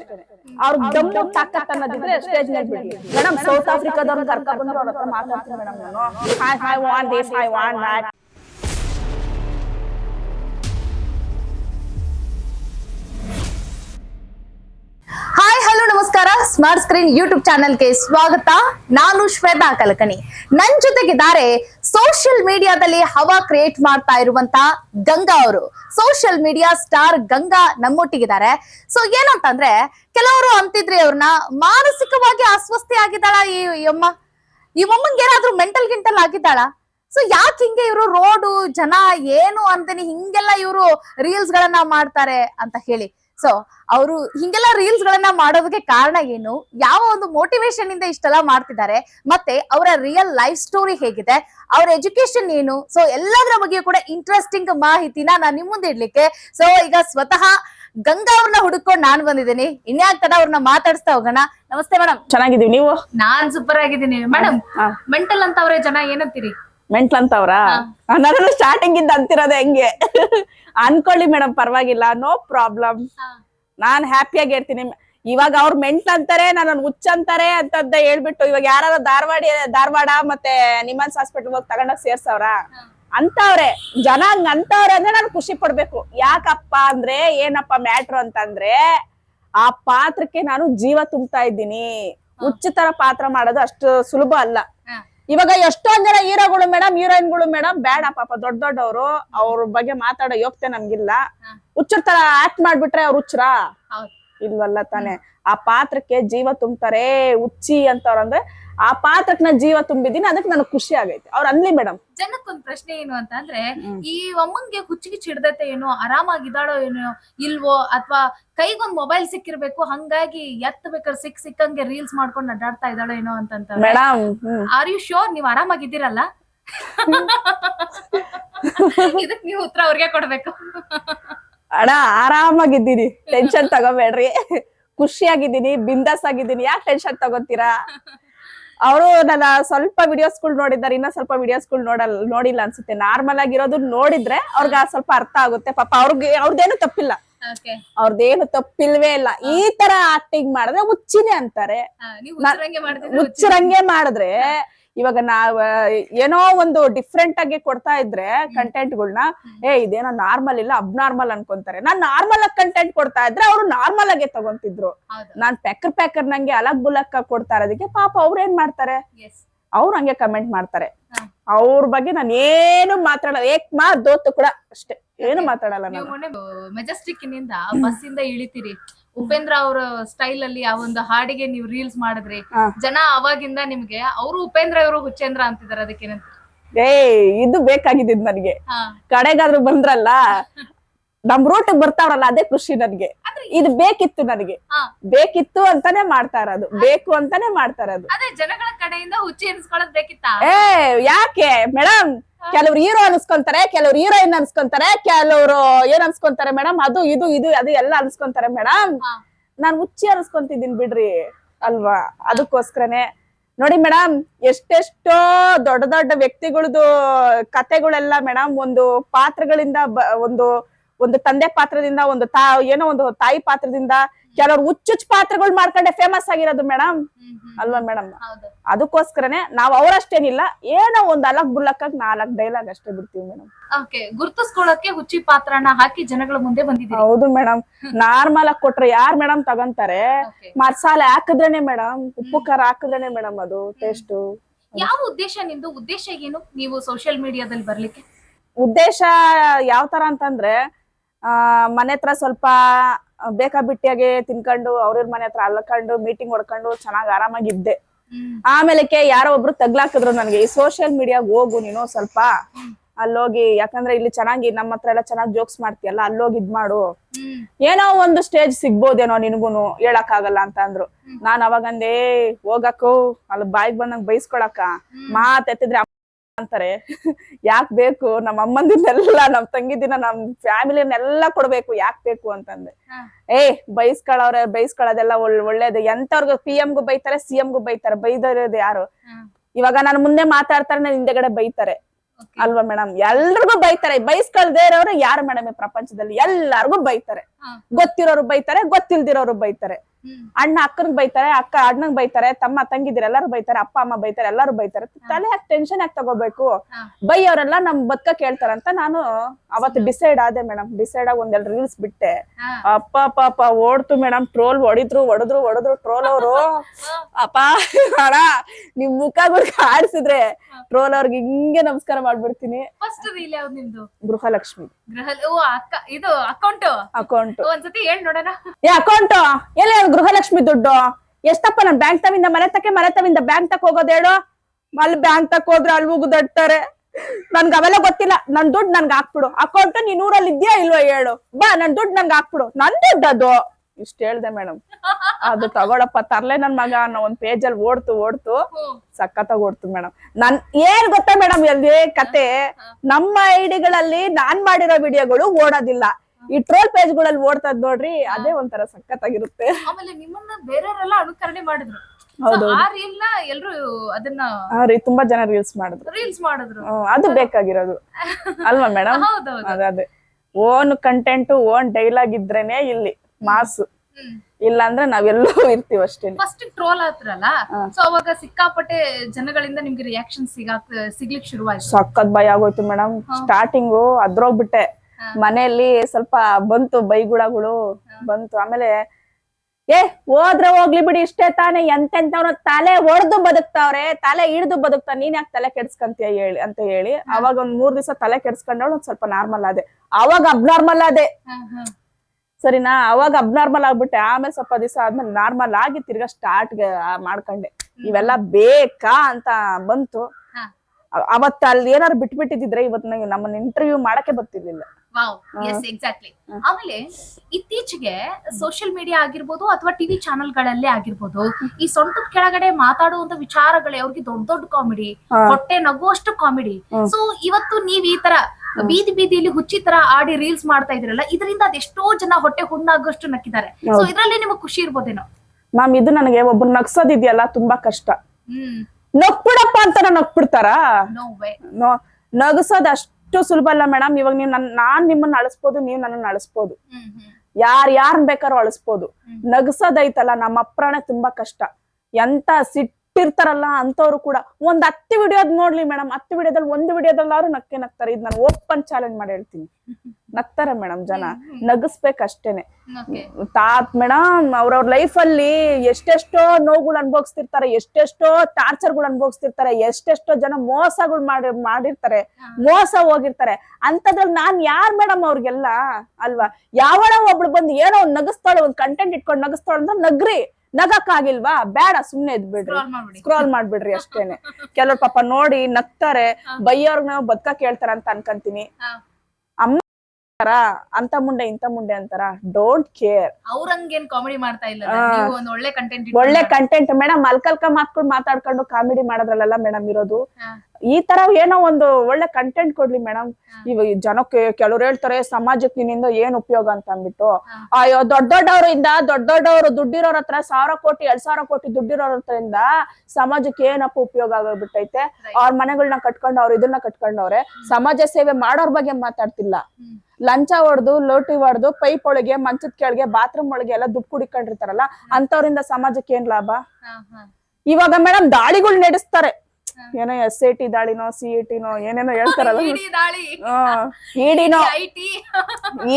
ಅವ್ರ ದಮ್ಮು ತಾಕತ್ ಅನ್ನೋದಿದ್ರೆ ಸ್ಟೇಜ್ ಮೇಲೆ ಬಿಡ್ಲಿ ಮೇಡಮ್ ಸೌತ್ ಆಫ್ರಿಕಾದವ್ರನ್ನ ಕರ್ಕೊಂಡ್ ಬಂದ್ರು ಅವ್ರ ಹತ್ರ ಮಾತಾಡ್ತೀನಿ ಮೇಡಮ್ ನಾನು. Hi hi won this hi won that smart screen YouTube ಚಾನೆಲ್ಗೆ ಸ್ವಾಗತ. ನಾನು ಶ್ವೇತಾ ಕಲಕಣಿ. ನನ್ ಜೊತೆಗಿದ್ದಾರೆ ಸೋಷಿಯಲ್ ಮೀಡಿಯಾದಲ್ಲಿ ಹವಾ ಕ್ರಿಯೇಟ್ ಮಾಡ್ತಾ ಇರುವಂತ ಗಂಗಾ ಅವರು. ಸೋಷಿಯಲ್ ಮೀಡಿಯಾ ಸ್ಟಾರ್ ಗಂಗಾ ನಮ್ಮೊಟ್ಟಿಗಿದ್ದಾರೆ. ಸೊ ಏನಂತಂದ್ರೆ, ಕೆಲವರು ಅಂತಿದ್ರಿ ಅವ್ರನ್ನ, ಮಾನಸಿಕವಾಗಿ ಅಸ್ವಸ್ಥೆ ಆಗಿದ್ದಾಳ ಈ ಅಮ್ಮ ಈ ಅಮ್ಮಂಗೆ ಏನಾದ್ರೂ ಮೆಂಟಲ್ ಗಿಂಟಲ್ ಆಗಿದ್ದಾಳ? ಸೊ ಯಾಕೆ ಹಿಂಗೆ ಇವರು ರೋಡು, ಜನ, ಏನು ಅಂತೀನಿ, ಹಿಂಗೆಲ್ಲ ಇವರು ರೀಲ್ಸ್ ಗಳನ್ನ ಮಾಡ್ತಾರೆ ಅಂತ ಹೇಳಿ. ಸೊ ಅವರು ಹಿಂಗೆಲ್ಲ ರೀಲ್ಸ್ ಗಳನ್ನ ಮಾಡೋದಕ್ಕೆ ಕಾರಣ ಏನು? ಯಾವ ಒಂದು ಮೋಟಿವೇಶನ್ ಇಂದ ಇಷ್ಟೆಲ್ಲ ಮಾಡ್ತಿದ್ದಾರೆ? ಮತ್ತೆ ಅವರ ರಿಯಲ್ ಲೈಫ್ ಸ್ಟೋರಿ ಹೇಗಿದೆ? ಅವ್ರ ಎಜುಕೇಶನ್ ಏನು? ಸೊ ಎಲ್ಲದರ ಬಗ್ಗೆ ಕೂಡ ಇಂಟ್ರೆಸ್ಟಿಂಗ್ ಮಾಹಿತಿನ ನಾನು ನಿಮ್ ಮುಂದೆ ಇಡ್ಲಿಕ್ಕೆ. ಸೊ ಈಗ ಸ್ವತಃ ಗಂಗಾ ಅವ್ರನ್ನ ಹುಡುಕೊಂಡು ನಾನು ಬಂದಿದ್ದೀನಿ. ಇನ್ಯಾಕ್ ತಡ ಅವ್ರನ್ನ ಮಾತಾಡಿಸ್ತಾ ಹೋಗೋಣ. ನಮಸ್ತೆ ಮೇಡಮ್ ಚೆನ್ನಾಗಿದ್ದೀವಿ. ನೀವು? ನಾನ್ ಸೂಪರ್ ಆಗಿದ್ದೀನಿ. ಮೇಡಮ್ ಮೆಂಟಲ್ ಅಂತ ಅವ್ರೆ ಜನ ಏನಂತೀರಿ? ಮೆಂಟ್ಲ್ ಅಂತವ್ರ ನಾನು ಸ್ಟಾರ್ಟಿಂಗ್ ಇಂದ ಅಂತಿರೋದೆ ಹೆಂಗೆ. ಅನ್ಕೊಳ್ಳಿ ಮೇಡಮ್ ಪರವಾಗಿಲ್ಲ ನೋ ಪ್ರಾಬ್ಲಮ್. ನಾನ್ ಹ್ಯಾಪಿಯಾಗಿ ಇರ್ತೀನಿ. ಇವಾಗ ಅವ್ರ ಮೆಂಟ್ಲ್ ಅಂತಾರೆ ನಾನು ಹುಚ್ಚ ಅಂತಾರೆ ಅಂತದ್ದ ಹೇಳ್ಬಿಟ್ಟು ಇವಾಗ ಯಾರು ಧಾರವಾಡ ಧಾರವಾಡ ಮತ್ತೆ ನಿಮ್ಮನ್ಸ್ ಹಾಸ್ಪಿಟಲ್ ಹೋಗಿ ತಗೊಂಡೋಗ್ ಸೇರ್ಸವ್ರ? ಅಂತವ್ರೆ ಜನ ಹಂಗ ಅಂತವ್ರೆ ಅಂದ್ರೆ ನಾನು ಖುಷಿ ಪಡ್ಬೇಕು. ಯಾಕಪ್ಪ ಅಂದ್ರೆ ಏನಪ್ಪ ಮ್ಯಾಟ್ರ್ ಅಂತಂದ್ರೆ ಆ ಪಾತ್ರಕ್ಕೆ ನಾನು ಜೀವ ತುಂಬ್ತಾ ಇದ್ದೀನಿ. ಹುಚ್ಚ ತರ ಪಾತ್ರ ಮಾಡೋದು ಅಷ್ಟು ಸುಲಭ ಅಲ್ಲ. ಇವಾಗ ಎಷ್ಟೊಂದ್ ಜನ ಹೀರೋಗಳು ಮೇಡಮ್ ಹೀರೋಯಿನ್ಗಳು ಮೇಡಮ್ ಬೇಡ ಪಾಪ ದೊಡ್ಡ ದೊಡ್ಡವರು ಅವ್ರ ಬಗ್ಗೆ ಮಾತಾಡೋ ಯೋಗ್ಯತೆ ನಮ್ಗಿಲ್ಲ. ಹುಚ್ಚರ್ ತರ ಆಕ್ಟ್ ಮಾಡ್ಬಿಟ್ರೆ ಅವ್ರ ಹುಚ್ಚರ? ಇಲ್ವಲ್ಲ ತಾನೆ? ಆ ಪಾತ್ರಕ್ಕೆ ಜೀವ ತುಂಬ್ತಾರೆ ಹುಚ್ಚಿ ಅಂತವ್ರಂದ್ರೆ ಆ ಪಾತ್ರಕ್ಕೆ ನಾನು ಜೀವ ತುಂಬಿದೀನಿ ಅದಕ್ಕೆ ನನಗೆ ಖುಷಿ ಆಗೈತೆ. ಅವ್ರ ಅನ್ಲಿ ಮೇಡಮ್. ಜನಕ್ಕೊಂದ್ ಪ್ರಶ್ನೆ ಏನು ಅಂತ ಅಂದ್ರೆ ಈ ಅಮ್ಮಂಗೆ ಹುಚ್ಚಿಗೆ ಚಿಡ್ದತೆ ಏನೋ ಆರಾಮಾಗಿದ್ದಾಳೋ ಏನೋ ಇಲ್ವೋ ಅಥವಾ ಕೈಗೊಂದ್ ಮೊಬೈಲ್ ಸಿಕ್ಕಿರ್ಬೇಕು ಹಂಗಾಗಿ ಎತ್ ಬೇಕಾದ್ರೆ ಸಿಕ್ ಸಿಕ್ಕಂಗೆ ರೀಲ್ಸ್ ಮಾಡ್ಕೊಂಡು ಅಡ್ಡಾಡ್ತಾ ಇದ್ದಾಳೋ ಏನೋ ಅಂತ ಮೇಡಮ್ ಆರ್ ಯು ಶೋರ್ ನೀವ್ ಆರಾಮಾಗಿದ್ದೀರಲ್ಲ [LAUGHS] ಇದಕ್ ನೀವು ಉತ್ತರ ಅವ್ರಿಗೆ ಕೊಡ್ಬೇಕು. ಅಣ್ಣ ಆರಾಮಾಗಿದ್ದೀನಿ. ಟೆನ್ಷನ್ ತಗೋಬೇಡ್ರಿ. ಖುಷಿಯಾಗಿದ್ದೀನಿ ಬಿಂದಾಸ್ ಆಗಿದ್ದೀನಿ ಯಾಕೆ ಟೆನ್ಷನ್ ತಗೋತೀರಾ? ಅವರು ನನ್ನ ಸ್ವಲ್ಪ ವಿಡಿಯೋಸ್ಗಳು ನೋಡಿದ್ದಾರೆ ಇನ್ನ ಸ್ವಲ್ಪ ವಿಡಿಯೋಸ್ಗಳು ನೋಡಲ್ಲ ನೋಡಿಲ್ಲ ಅನ್ಸುತ್ತೆ. ನಾರ್ಮಲ್ ಆಗಿರೋದು ನೋಡಿದ್ರೆ ಅವ್ರಿಗೆ ಸ್ವಲ್ಪ ಅರ್ಥ ಆಗುತ್ತೆ. ಪಾಪ ಅವ್ರಿಗೆ ಅವ್ರದ್ದೇನು ತಪ್ಪಿಲ್ಲ. ಅವ್ರದ್ದೇನು ತಪ್ಪಿಲ್ವೇ ಇಲ್ಲ. ಈ ತರ ಆಕ್ಟಿಂಗ್ ಮಾಡಿದ್ರೆ ಹುಚ್ಚಿನೇ ಅಂತಾರೆ. ಹುಚ್ಚರಂಗೆ ಮಾಡಿದ್ರೆ ಇವಾಗ ನಾವ್ ಏನೋ ಒಂದು ಡಿಫ್ರೆಂಟ್ ಆಗಿ ಕೊಡ್ತಾ ಇದ್ರೆ ಕಂಟೆಂಟ್ಗಳನ್ನ ಏ ಇದೇನೋ ನಾರ್ಮಲ್ ಇಲ್ಲ ಅಬ್ನಾರ್ಮಲ್ ಅನ್ಕೊಂತಾರೆ. ನಾನ್ ನಾರ್ಮಲ್ ಆಗಿ ಕಂಟೆಂಟ್ ಕೊಡ್ತಾ ಇದ್ರೆ ಅವ್ರು ನಾರ್ಮಲ್ ಆಗೇ ತಗೊಂತಿದ್ರು. ನಾನ್ ಪ್ಯಾಕರ್ ಪ್ಯಾಕರ್ ನಂಗೆ ಅಲಗ್ ಬುಲಕ್ಕ ಕೊಡ್ತಾ ಇರೋದಕ್ಕೆ ಪಾಪ ಅವ್ರ ಏನ್ ಮಾಡ್ತಾರೆ? ಅವ್ರು ಹಂಗೆ ಕಮೆಂಟ್ ಮಾಡ್ತಾರೆ. ಅವ್ರ ಬಗ್ಗೆ ನಾನು ಏನು ಮಾತಾಡಲ್ಲ ಏಕ್ ಮಾ ದೋತು ಕೂಡ ಅಷ್ಟೇ. ಏನು ಮಾತಾಡಲ್ಲ ನಾನು. ಮೆಜೆಸ್ಟಿಕ್ನಿಂದ ಬಸ್ ಇಂದ ಇಳಿತೀರಿ. ಉಪೇಂದ್ರ ಅವರ ಸ್ಟೈಲ್ ಅಲ್ಲಿ ಆ ಒಂದು ಹಾಡಿಗೆ ನೀವು ರೀಲ್ಸ್ ಮಾಡಿದ್ರಿ. ಜನ ಅವಾಗಿಂದ ನಿಮ್ಗೆ ಅವರು ಉಪೇಂದ್ರ ಇವರು ಹುಚ್ಚೇಂದ್ರ ಅಂತಿದಾರೆ ಅದಕ್ಕೇನಂತ ಏ ಇದು ಬೇಕಾಗಿದ್ದು ನನಗೆ. ಕಡೆಗಾದ್ರು ಬಂದ್ರಲ್ಲ ನಮ್ ರೂಟ್ ಬರ್ತಾವ್ರಲ್ಲ ಅದೇ ಖುಷಿ ನನ್ಗೆ. ಇದು ಬೇಕಿತ್ತು ನನಗೆ. ಬೇಕಿತ್ತು ಅಂತಾನೆ ಮಾಡ್ತಾ ಇರೋದು. ಬೇಕು ಅಂತಾನೆ ಮಾಡ್ತಾ ಇರೋದು. ಅದೇ ಜನಗಳ ಕಡೆಯಿಂದ ಹುಚ್ಚಿ ಎನ್ಸ್ಕೊಳ್ಳೋದ್ ಬೇಕಿತ್ತ? ಏ ಯಾಕೆ? ಮೇಡಮ್ ಕೆಲವ್ರು ಹೀರೋ ಅನ್ಸ್ಕೊಂತಾರೆ ಕೆಲವ್ರು ಹೀರೋಯಿನ್ ಅನ್ಸ್ಕೊಂತಾರೆ ಕೆಲವ್ರು ಏನ್ ಅನ್ಸ್ಕೊಂತಾರೆ ಮೇಡಮ್ ಅದು ಇದು ಇದು ಅದು ಎಲ್ಲ ಅನ್ಸ್ಕೊಂತಾರೆ ಮೇಡಮ್. ನಾನ್ ಹುಚ್ಚಿ ಅನ್ಸ್ಕೊಂತಿದ್ದೀನಿ ಬಿಡ್ರಿ ಅಲ್ವಾ? ಅದಕ್ಕೋಸ್ಕರನೇ. ನೋಡಿ ಮೇಡಮ್ ಎಷ್ಟೆಷ್ಟೋ ದೊಡ್ಡ ದೊಡ್ಡ ವ್ಯಕ್ತಿಗಳದು ಕತೆಗಳೆಲ್ಲ ಮೇಡಮ್ ಒಂದು ಪಾತ್ರಗಳಿಂದ ಒಂದು ಒಂದು ತಂದೆ ಪಾತ್ರದಿಂದ ಒಂದು ತಾ ಏನೋ ಒಂದು ತಾಯಿ ಪಾತ್ರದಿಂದ ಕೆಲವ್ರು ಹುಚ್ಚುಚ್ ಪಾತ್ರಗಳು ಮಾಡ್ಕೊಂಡೆ ಫೇಮಸ್ ಆಗಿರೋದು ಮೇಡಮ್ ಅಲ್ವಾ ಮೇಡಮ್ ಅದಕ್ಕೋಸ್ಕರನೇ ನಾವ್ ಅವರಷ್ಟೇನಿಲ್ಲ ಏನೋ ಒಂದ್ ಅಲಕ್ ಬುಲ್ಲಕ್ಕಾಗ್ ನಾಲ್ಕ್ ಡೈಲಾಗ್ ಅಷ್ಟೇ ಬಿಡ್ತೀವಿ ಮೇಡಮ್ ಗುರ್ತಿಸ್ಕೊಳಕ್ಕೆ ಹುಚ್ಚಿ ಪಾತ್ರನ ಹಾಕಿ ಜನಗಳ ಮುಂದೆ ಬಂದಿದ್ದೀವಿ ಹೌದು ಮೇಡಮ್ ನಾರ್ಮಲ್ ಆಗಿ ಕೊಟ್ರೆ ಯಾರ್ ಮೇಡಮ್ ತಗೊಂತಾರೆ. ಮಸಾಲೆ ಹಾಕಿದ್ರೇನೆ ಮೇಡಮ್ ಉಪ್ಪು ಖಾರ ಹಾಕಿದ್ರೇನೆ ಮೇಡಮ್ ಅದು ಟೇಸ್ಟ್ ಯಾವ ಉದ್ದೇಶ ನಿಮ್ದು ಉದ್ದೇಶ ಏನು ನೀವು ಸೋಷಿಯಲ್ ಮೀಡಿಯಾದಲ್ಲಿ ಬರ್ಲಿಕ್ಕೆ? ಉದ್ದೇಶ ಯಾವ ತರ ಅಂತಂದ್ರೆ ಆ ಮನೆ ಹತ್ರ ಸ್ವಲ್ಪ ಬೇಕಾಬಿಟ್ಟಿಯಾಗಿ ತಿನ್ಕೊಂಡು ಅವ್ರವ್ರ ಮನೆ ಹತ್ರ ಅಲ್ಲಕೊಂಡು ಮೀಟಿಂಗ್ ಹೊಡ್ಕೊಂಡು ಚೆನ್ನಾಗ್ ಆರಾಮಾಗಿದ್ದೆ. ಇದ್ದೆ ಆಮೇಲೆಕ್ಕೆ ಯಾರೋ ಒಬ್ರು ತಗ್ಲಾಕಿದ್ರು ನನಗೆ ಈ ಸೋಷಿಯಲ್ ಮೀಡಿಯಾಗ ಹೋಗು ನೀನು ಸ್ವಲ್ಪ. ಅಲ್ಲೋಗಿ ಯಾಕಂದ್ರೆ ಇಲ್ಲಿ ಚೆನ್ನಾಗಿ ನಮ್ಮ ಹತ್ರ ಎಲ್ಲ ಚೆನ್ನಾಗಿ ಜೋಕ್ಸ್ ಮಾಡ್ತೀಯಲ್ಲ ಅಲ್ಲೋಗಿ ಇದ್ ಮಾಡು. ಏನೋ ಒಂದು ಸ್ಟೇಜ್ ಸಿಗ್ಬೋದೇನೋ ನಿನ್ಗೂನು ಹೇಳಕ್ ಆಗಲ್ಲ ಅಂತ ಅಂದ್ರು. ನಾನ್ ಅವಾಗಂದೇ ಹೋಗಕ್ಕೂ ಅಲ್ಲಿ ಬಾಯಿಗೆ ಬಂದಂಗ್ ಬೈಸ್ಕೊಳಕ ಮಾತ್ ಎತ್ತಿದ್ರೆ ಅಂತಾರೆ. [LAUGHS] ಯಾಕ್ ಬೇಕು? ನಮ್ಮ ಅಮ್ಮಂದಿನೆಲ್ಲ ನಮ್ ತಂಗಿದಿನ ನಮ್ ಫ್ಯಾಮಿಲಿನೆಲ್ಲ ಕೊಡ್ಬೇಕು. ಯಾಕ್ ಬೇಕು ಅಂತಂದೆ. ಏ ಬೈಸ್ಕೊಳ್ಳೋರೆ ಬೈಸ್ಕೊಳ್ಳೋದೆಲ್ಲ ಒಳ್ ಒಳ್ಳೇದು. ಎಂತವ್ರಿಗೂ ಪಿ ಗೂ ಬೈತಾರೆ ಸಿ ಗೂ ಬೈತಾರೆ. ಬೈದಿರೋದು ಯಾರು. ಇವಾಗ ನಾನು ಮುಂದೆ ಮಾತಾಡ್ತಾರೆ ನಾನು ಹಿಂದೆಗಡೆ ಬೈತಾರೆ. ಅಲ್ವಾ ಮೇಡಮ್ ಎಲ್ರಿಗೂ ಬೈತಾರೆ. ಬೈಸ್ಕೊಳ್ದೇ ಇರೋರು ಯಾರು ಮೇಡಮ್ ಈ ಪ್ರಪಂಚದಲ್ಲಿ? ಎಲ್ಲಾರ್ಗು ಬೈತಾರೆ. ಗೊತ್ತಿರೋರು ಬೈತಾರೆ ಗೊತ್ತಿಲ್ದಿರೋರು ಬೈತಾರೆ. ಅಣ್ಣ ಅಕ್ಕನಿಗೆ ಬೈತಾರೆ ಅಕ್ಕ ಅಣ್ಣನ್ ಬೈತಾರೆ ತಮ್ಮ ತಂಗಿದಿರ ಎಲ್ಲಾರು ಬೈತಾರೆ ಅಪ್ಪ ಅಮ್ಮ ಬೈತಾರೆ ಎಲ್ಲಾರು ಬೈತಾರೆ. ತಲೆ ಯಾಕೆ ಟೆನ್ಷನ್ ಯಾಕೆ ತಗೋಬೇಕು. ಬೈಯವರೆಲ್ಲ ನಮ್ ಬದ್ಕ ಕೇಳ್ತಾರಂತ ನಾನು ಅವತ್ತು ಡಿಸೈಡ್ ಆದೆ ಮೇಡಮ್ ಡಿಸೈಡ್ ಆಗಿ ಒಂದೆರಡು ರೀಲ್ಸ್ ಬಿಟ್ಟೆ. ಅಪ್ಪ ಅಪ್ಪ ಅಪ್ಪ ಓಡ್ತು ಮೇಡಮ್ ಟ್ರೋಲ್ ಹೊಡಿದ್ರು ಹೊಡೆದ್ರು ಹೊಡೆದ್ರು ಟ್ರೋಲ್ ಅವರು. ಅಪ್ಪ ಅಣ್ಣ ನಿಮ್ ಮುಖ ಗುಡ್ಕ ಆಡ್ಸಿದ್ರೆ ಟ್ರೋಲ್ ಅವ್ರಿಗೆ ಹಿಂಗೆ ನಮಸ್ಕಾರ ಮಾಡ್ಬಿಡ್ತೀನಿ. ಗೃಹಲಕ್ಷ್ಮಿ. ಗೃಹ ಇದು ಅಕೌಂಟ್ ಅಕೌಂಟ್ ಒಂದ್ಸತಿ ಹೇಳ್ ನೋಡೋಣ. ಏ ಅಕೌಂಟ್. ಎಲ್ಲ ಗೃಹಲಕ್ಷ್ಮಿ ದುಡ್ಡು? ಎಷ್ಟಪ್ಪ ನನ್ ಬ್ಯಾಂಕ್ ತವಿಂದ ಮನೆ ತಕ್ಕೆ ಮನೆ ತವಿಂದ ಬ್ಯಾಂಕ್ ತಕ್ ಹೋಗೋದ್ ಹೇಳು? ಅಲ್ಲಿ ಬ್ಯಾಂಕ್ ತಕ್ ಹೋದ್ರೆ ಅಲ್ಲಿ ಉಗುದಟ್ತಾರೆ ನನ್ಗೆ ಅವೆಲ್ಲ ಗೊತ್ತಿಲ್ಲ. ನನ್ ದುಡ್ಡು ನನ್ಗೆ ಹಾಕ್ಬಿಡು. ಅಕೌಂಟ್ ನೀನ್ ಊರಲ್ಲಿ ಇದ್ಯಾ ಇಲ್ವೋ ಹೇಳು. ಬಾ ನನ್ ದುಡ್ಡು ನಂಗೆ ಹಾಕ್ಬಿಡು. ನನ್ ದುಡ್ಡು ಅದು. ಇಷ್ಟ ಹೇಳ್ದೆ ಮೇಡಮ್. ಅದು ತಗೊಳಪ್ಪ ತರ್ಲೆ ನನ್ ಮಗ ಅನ್ನೋ ಒಂದ್ ಪೇಜ್ ಅಲ್ಲಿ ಓಡ್ತು ಓಡ್ತು. ಸಖತ್ ಸಖತ್ತಾಗಿ ಓಡ್ತು ಮೇಡಮ್. ನನ್ ಏನ್ ಗೊತ್ತಾ ಮೇಡಮ್ ಎಲ್ಲಿ ಕತೆ? ನಮ್ಮ ಐಡಿಗಳಲ್ಲಿ ನಾನ್ ಮಾಡಿರೋ ವಿಡಿಯೋಗಳು ಓಡೋದಿಲ್ಲ. ಈ ಟ್ರೋಲ್ ಪೇಜ್ಗಳಲ್ಲಿ ಇದ್ ನೋಡ್ರಿ ಅದೇ ಒಂಥರ ಸಖತ್ತಾಗಿರುತ್ತೆ. ಆಮೇಲೆ ನಿಮ್ಮನ್ನ ಬೇರೆಯವರೆಲ್ಲ ಅನುಕರಣೆ ಮಾಡಿದ್ರು. ಹೌದು ಆ ರೀಲ್ನ ಎಲ್ರು ಅದನ್ನ ಹಾ ರೀ ತುಂಬಾ ಜನ ರೀಲ್ಸ್ ಮಾಡಿದ್ರು. ರೀಲ್ಸ್ ಮಾಡಿದ್ರು. ಹ್ಮ್, ಅದು ಬೇಕಾಗಿರೋದು. ಅಲ್ವಾ ಮೇಡಮ್ ಹೌದೌದು. ಅದೇ ಓನ್ ಕಂಟೆಂಟ್ ಓನ್ ಡೈಲಾಗ್ ಇದ್ರೇನೆ ಇಲ್ಲಿ ಮಾಸ್. ಇಲ್ಲ ಅಂದ್ರೆ ನಾವೆಲ್ಲೂ [LAUGHS] ಇರ್ತೀವಿ ಅಷ್ಟೇ. ಫಸ್ಟ್ ಟ್ರೋಲ್ ಆತ್ರಲ್ಲ ಸೊ ಅವಾಗ ಸಿಕ್ಕಾಪಟ್ಟೆ ಜನಗಳಿಂದ ನಿಮ್ಗೆ ರಿಯಾಕ್ಷನ್ ಸಿಗಾಕ್ ಸಿಗ್ಲಿಕ್ ಶುರುವಾಯ್ತು. ಸಖತ್ ಭಯ ಆಗೋಯ್ತು ಮೇಡಮ್ ಸ್ಟಾರ್ಟಿಂಗು ಅದ್ರೋಗ್ಬಿಟ್ಟೆ. ಮನೆಯಲ್ಲಿ ಸ್ವಲ್ಪ ಬಂತು ಬೈಗುಳಗಳು ಬಂತು. ಆಮೇಲೆ ಏ ಹೋದ್ರೆ ಹೋಗ್ಲಿ ಬಿಡಿ ಇಷ್ಟೇ ತಾನೆ. ಎಂತೆಂತವ್ರ ತಲೆ ಹೊಡೆದು ಬದುಕ್ತಾವ್ರೆ ತಲೆ ಹಿಡ್ದು ಬದುಕ್ತಾ ನೀನ್ ಯಾಕೆ ತಲೆ ಕೆಡ್ಸ್ಕಂತೀಯ ಹೇಳಿ ಅಂತ ಹೇಳಿ ಅವಾಗ ಒಂದ್ ಮೂರ್ ದಿವಸ ತಲೆ ಕೆಡ್ಸ್ಕೊಂಡವಳು ಒಂದ್ ಸ್ವಲ್ಪ ನಾರ್ಮಲ್ ಆದೆ. ಅವಾಗ ಅಬ್ನಾರ್ಮಲ್ ಆದೆ. ಸರಿನಾ? ಅವಾಗ ಅಬ್ನಾರ್ಮಲ್ ಆಗ್ಬಿಟ್ಟೆ. ಆಮೇಲೆ ಸ್ವಲ್ಪ ದಿವಸ ಆದ್ಮೇಲೆ ನಾರ್ಮಲ್ ಆಗಿ ತಿರ್ಗಾ ಸ್ಟಾರ್ಟ್ ಮಾಡ್ಕೊಂಡೆ. ಇವೆಲ್ಲ ಬೇಕಾ ಅಂತ ಬಂತು. ಅವತ್ತ ಅಲ್ಲಿ ಏನಾರು ಬಿಟ್ಬಿಟ್ಟಿದ್ರೆ ಇವತ್ತು ನಂಗೆ ನಮ್ಮನ್ನ ಇಂಟರ್ವ್ಯೂ ಮಾಡಕ್ಕೆ ಬರ್ತಿರ್ಲಿಲ್ಲ. ವಾವ್ ಎಸ್ ಎಕ್ಸಾಕ್ಟ್ಲಿ ಆಮೇಲೆ ಇತ್ತೀಚೆಗೆ ಸೋಷಿಯಲ್ ಮೀಡಿಯಾ ಆಗಿರ್ಬೋದು ಅಥವಾ ಟಿವಿ ಚಾನೆಲ್ಗಳಲ್ಲೇ ಆಗಿರ್ಬೋದು ಈ ಸೊಂಟದ ಕೆಳಗಡೆ ಮಾತಾಡುವಂತ ವಿಚಾರಗಳೇ ಅವ್ರಿಗೆ ದೊಡ್ಡ ದೊಡ್ಡ ಕಾಮಿಡಿ. ಹೊಟ್ಟೆ ನಗುವಷ್ಟು ಕಾಮಿಡಿ ಸೊ ಇವತ್ತು ನೀವ್ ಈ ತರ ಬೀದಿ ಬೀದಿಯಲ್ಲಿ ಹುಚ್ಚಿ ತರ ಆಡಿ ರೀಲ್ಸ್ ಮಾಡ್ತಾ ಇದ್ರಲ್ಲ ಇದರಿಂದ ಅದೆಷ್ಟೋ ಜನ ಹೊಟ್ಟೆ ಹುಣ್ಣಾಗೋಷ್ಟು ನಕ್ಕಿದ್ದಾರೆ. ಸೊ ಇದ್ರಲ್ಲಿ ನಿಮಗೆ ಖುಷಿ ಇರ್ಬೋದೇನೋ? ಮ್ಯಾಮ್ ಇದು ನನಗೆ ಒಬ್ರು ನಗ್ಸೋದಿದೆಯಲ್ಲ ತುಂಬಾ ಕಷ್ಟ. ಹ್ಮ್. ನಗ್ಬಿಡಪ್ಪ ಅಂತ ನಗ್ಬಿಡ್ತಾರಾ? ನಗಸೋದ್ ಅಷ್ಟು ಸುಲಭ ಅಲ್ಲ ಮೇಡಮ್ ಇವಾಗ ನೀವು ನನ್ ನಾನ್ ನಿಮ್ಮನ್ನ ಅಳಿಸ್ಬೋದು ನೀವು ನನ್ನ ಅಳಿಸ್ಬೋದು. ಯಾರ್ ಯಾರನ್ ಬೇಕಾದ್ರೂ ಅಳಿಸ್ಬೋದು. ನಗಸೋದೈತಲ್ಲ ನಮ್ಮ ಅಪ್ರಾಣೆ ತುಂಬಾ ಕಷ್ಟ. ಎಂತ ಸಿಟ್ಟಿರ್ತಾರಲ್ಲ ಅಂತವ್ರು ಕೂಡ. ಒಂದ್ ಹತ್ತು ವಿಡಿಯೋದ್ ನೋಡ್ಲಿ ಮೇಡಮ್ ಹತ್ತು ವಿಡಿಯೋದಲ್ಲಿ ಒಂದು ವಿಡಿಯೋದಲ್ಲಾರು ನಕ್ಕೆ ನಗ್ತಾರೆ ಇದು ನಾನು ಓಪನ್ ಚಾಲೆಂಜ್ ಮಾಡಿ ಹೇಳ್ತೀನಿ. ನಗ್ತಾರೆ ಮೇಡಮ್ ಜನ. ನಗಸ್ಬೇಕಷ್ಟೇನೆ ತಾತ್ ಮೇಡಮ್ ಅವ್ರವ್ರ ಲೈಫ್ ಅಲ್ಲಿ ಎಷ್ಟೆಷ್ಟೋ ನೋವುಗಳು ಅನ್ಭವಿಸ್ತಿರ್ತಾರೆ ಎಷ್ಟೆಷ್ಟೋ ಟಾರ್ಚರ್ಗಳು ಅನ್ಭವಿಸ್ತಿರ್ತಾರೆ ಎಷ್ಟೆಷ್ಟೋ ಜನ ಮೋಸಗಳು ಮಾಡಿ ಮಾಡಿರ್ತಾರೆ ಮೋಸ ಹೋಗಿರ್ತಾರೆ. ಅಂತದ್ರಲ್ಲಿ ನಾನ್ ಯಾರ್ ಮೇಡಮ್ ಅವ್ರಿಗೆಲ್ಲ ಅಲ್ವಾ? ಯಾವಳ ಒಬ್ಳು ಬಂದು ಏನೋ ಒಂದ್ ನಗಸ್ತಾಳೆ ಒಂದ್ ಕಂಟೆಂಟ್ ಇಟ್ಕೊಂಡು ನಗಸ್ತಾಳೆ ಅಂದ್ರೆ ನಗ್ರಿ. ನಗಕ್ ಆಗಿಲ್ವಾ ಬೇಡ ಸುಮ್ನೆ ಇದ್ ಬಿಡ್ರಿ. ಸ್ಕ್ರೋಲ್ ಮಾಡ್ಬಿಡ್ರಿ ಅಷ್ಟೇನೆ. [LAUGHS] ಕೆಲವ್ರು ಪಾಪ ನೋಡಿ ನಗ್ತಾರೆ ಬೈಯೋರ್ಗ್ ನಾವು ಬದುಕ ಕೇಳ್ತಾರ ಅಂತ ಅನ್ಕಂತೀನಿ ಅಂತ ಮುಂಡೆ ಇಂತ ಮುಂಡೆ ಅಂತಾರ? ಡೋಂಟ್ ಕೇರ್ ಅವ್ರಂಗೇನ್ ಕಾಮಿಡಿ ಮಾಡ್ತಾ ಇಲ್ಲ ಒಂದ್ ಒಳ್ಳೆ ಕಂಟೆಂಟ್ ಒಳ್ಳೆ ಕಂಟೆಂಟ್ ಮೇಡಮ್ ಅಲ್ಕಲ್ಕ ಮಾತ್ಕೊಂಡು ಮಾತಾಡ್ಕೊಂಡು ಕಾಮಿಡಿ ಮಾಡೋದ್ರಲ್ಲ ಮೇಡಮ್ ಇರೋದು. ಈ ತರ ಏನೋ ಒಂದು ಒಳ್ಳೆ ಕಂಟೆಂಟ್ ಕೊಡ್ಲಿ ಮೇಡಮ್ ಇವ್ ಜನಕ್ಕೆ ಕೆಲವ್ರು ಹೇಳ್ತಾರೆ ಸಮಾಜಕ್ಕೆ ನಿನ್ನಿಂದ ಏನ್ ಉಪಯೋಗ ಅಂತ ಅಂದ್ಬಿಟ್ಟು. ಅಯ್ಯೋ ದೊಡ್ಡ ದೊಡ್ಡವರಿಂದ ದೊಡ್ಡ ದೊಡ್ಡವರು ದುಡ್ಡಿರೋರ ಹತ್ರ ಸಾವಿರ ಕೋಟಿ ಎರಡ್ ಸಾವಿರ ಕೋಟಿ ದುಡ್ಡಿರೋರ ಹತ್ರದಿಂದ ಸಮಾಜಕ್ಕೆ ಏನಪ್ಪ ಉಪಯೋಗ ಆಗೋಗ್ಬಿಟ್ಟೈತೆ ಅವ್ರ ಮನೆಗಳನ್ನ ಕಟ್ಕೊಂಡು ಅವ್ರ ಇದನ್ನ ಕಟ್ಕೊಂಡವ್ರೆ ಸಮಾಜ ಸೇವೆ ಮಾಡೋರ್ ಬಗ್ಗೆ ಮಾತಾಡ್ತಿಲ್ಲ. ಲಂಚ ಹೊಡೆದು ಲೋಟಿ ಹೊಡೆದು ಪೈಪ್ ಒಳಗೆ ಮಂಚದ ಕೆಳಗೆ ಬಾತ್ರೂಮ್ ಒಳಗೆ ಎಲ್ಲ ದುಡ್ಡು ಕುಡಿಕೊಂಡಿರ್ತಾರಲ್ಲ ಅಂತವ್ರಿಂದ ಸಮಾಜಕ್ಕೆ ಏನ್ ಲಾಭ? ಇವಾಗ ಮೇಡಮ್ ದಾಳಿಗಳು ನಡೆಸ್ತಾರೆ. ಏನೋ ಎಸ್ ಐ ಟಿ ದಾಳಿನೋ ಸಿ ಇ ಟಿನೋ ಏನೇನೋ ಹೇಳ್ತಾರಲ್ಲ. ಈಡಿನೋ